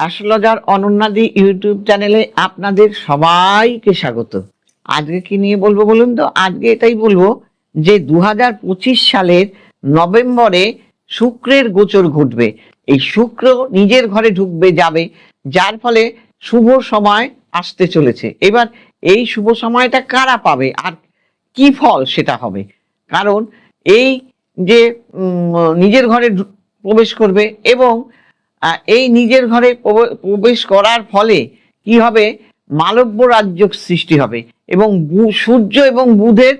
Astrologer অনন্যাদি YouTube চ্যানেলে আপনাদের সবাইকে স্বাগত। আজকে কি নিয়ে বলব বলুন তো? আজকে এটাই বলব যে দু হাজার পঁচিশ সালের নভেম্বরে শুক্রের গোচর ঘটবে। এই শুক্র নিজের ঘরে ঢুকবে, যাবে, যার ফলে শুভ সময় আসতে চলেছে। এবার এই শুভ সময়টা কারা পাবে আর কি ফল সেটা হবে? কারণ এই যে নিজের ঘরে প্রবেশ করবে এবং এই নিজের ঘরে প্রবে- প্রবেশ করার ফলে কি হবে? মালব্য রাজ্য সৃষ্টি হবে এবং সূর্য এবং বুধের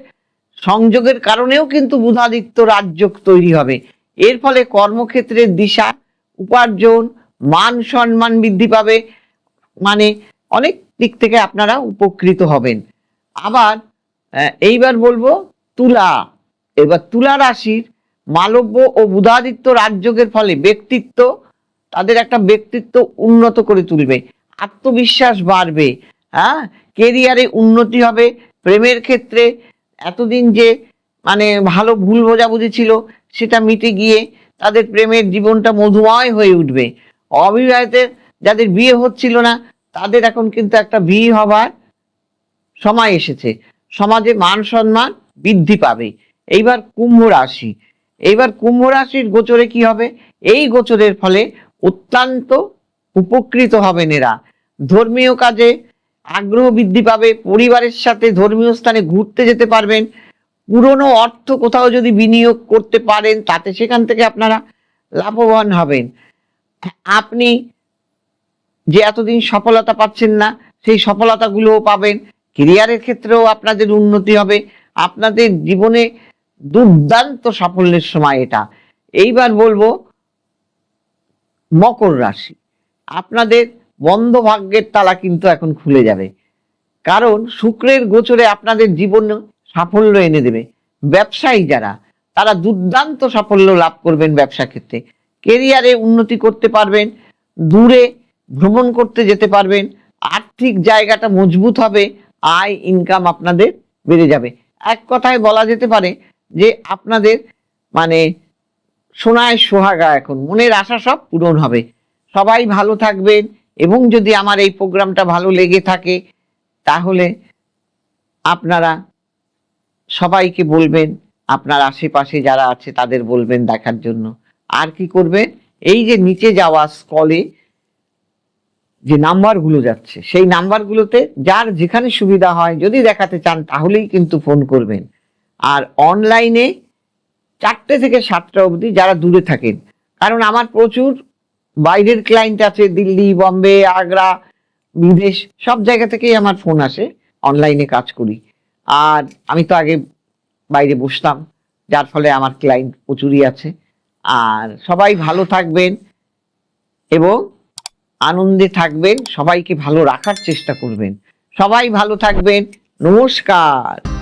সংযোগের কারণেও কিন্তু বুধাদিত্য রাজ্য তৈরি হবে। এর ফলে কর্মক্ষেত্রের দিশা, উপার্জন, মান সম্মান বৃদ্ধি পাবে। মানে অনেক দিক থেকে আপনারা উপকৃত হবেন। আবার এইবার বলব তুলা। এবার তুলা রাশির মালব্য ও বুধাদিত্য রাজযোগের ফলে ব্যক্তিত্ব তাদের একটা ব্যক্তিত্ব উন্নত করে তুলবে, আত্মবিশ্বাস বাড়বে হ্যাঁ? কেরিয়ারে উন্নতি হবে, প্রেমের ক্ষেত্রে এতদিন যে মানে ভালো ভুল বোঝাবুঝি ছিল, সেটা মিটে গিয়ে তাদের প্রেমের জীবনটা মধুময় হয়ে উঠবে। অবিবাহিতের যাদের বিয়ে হচ্ছিল না, তাদের এখন কিন্তু একটা বিয়ে হবার সময় এসেছে। সমাজে মান সম্মান বৃদ্ধি পাবে। এইবার কুম্ভ রাশি। এইবার কুম্ভ রাশির গোচরে কি হবে? এই গোচরের ফলে অত্যন্ত উপকৃত হবেন এরা। ধর্মীয় কাজে আগ্রহ বৃদ্ধি পাবে, পরিবারের সাথে ধর্মীয় স্থানে ঘুরতে যেতে পারবেন। পুরনো অর্থ কোথাও যদি বিনিয়োগ করতে পারেন, তাতে সেখান থেকে আপনারা লাভবান হবেন। আপনি যে এতদিন সফলতা পাচ্ছেন না, সেই সফলতাগুলোও পাবেন। কেরিয়ারের ক্ষেত্রেও আপনাদের উন্নতি হবে। আপনাদের জীবনে দুর্দান্ত সাফল্যের সময় এটা। এইবার বলব মকর রাশি। আপনাদের বন্ধ ভাগ্যের তালা কিন্তু এখন খুলে যাবে। কারণ শুক্রের গোচরে আপনাদের জীবন সাফল্য এনে দেবে। ব্যবসায়ী যারা, তারা দুর্দান্ত সাফল্য লাভ করবেন ব্যবসা ক্ষেত্রে। কেরিয়ারে উন্নতি করতে পারবেন, দূরে ভ্রমণ করতে যেতে পারবেন, আর্থিক জায়গাটা মজবুত হবে, আয় ইনকাম আপনাদের বেড়ে যাবে। এক কথায় বলা যেতে পারে যে আপনাদের মানে সোনায় সোহাগা এখন। মনের আশা সব পূরণ হবে। সবাই ভালো থাকবেন এবং যদি আমার এই প্রোগ্রামটা ভালো লেগে থাকে, তাহলে আপনারা সবাইকে বলবেন, আপনার আশেপাশে যারা আছে তাদের বলবেন দেখার জন্য। আর কি করবেন? এই যে নিচে যাওয়া স্কলে যে নাম্বারগুলো যাচ্ছে, সেই নাম্বারগুলোতে যার যেখানে সুবিধা হয়, যদি দেখাতে চান, তাহলেই কিন্তু ফোন করবেন। আর অনলাইনে চারটে থেকে সাতটা অবধি যারা দূরে থাকেন। কারণ আমার প্রচুর বাইরের ক্লায়েন্ট আছে, দিল্লি, বম্বে, আগ্রা, বিদেশ, সব জায়গা থেকেই আমার ফোন আসে অনলাইনে কাজ করি। আর আমি তো আগে বাইরে বসতাম, যার ফলে আমার ক্লায়েন্ট প্রচুরই আছে। আর সবাই ভালো থাকবেন এবং আনন্দে থাকবেন, সবাইকে ভালো রাখার চেষ্টা করবেন। সবাই ভালো থাকবেন, নমস্কার।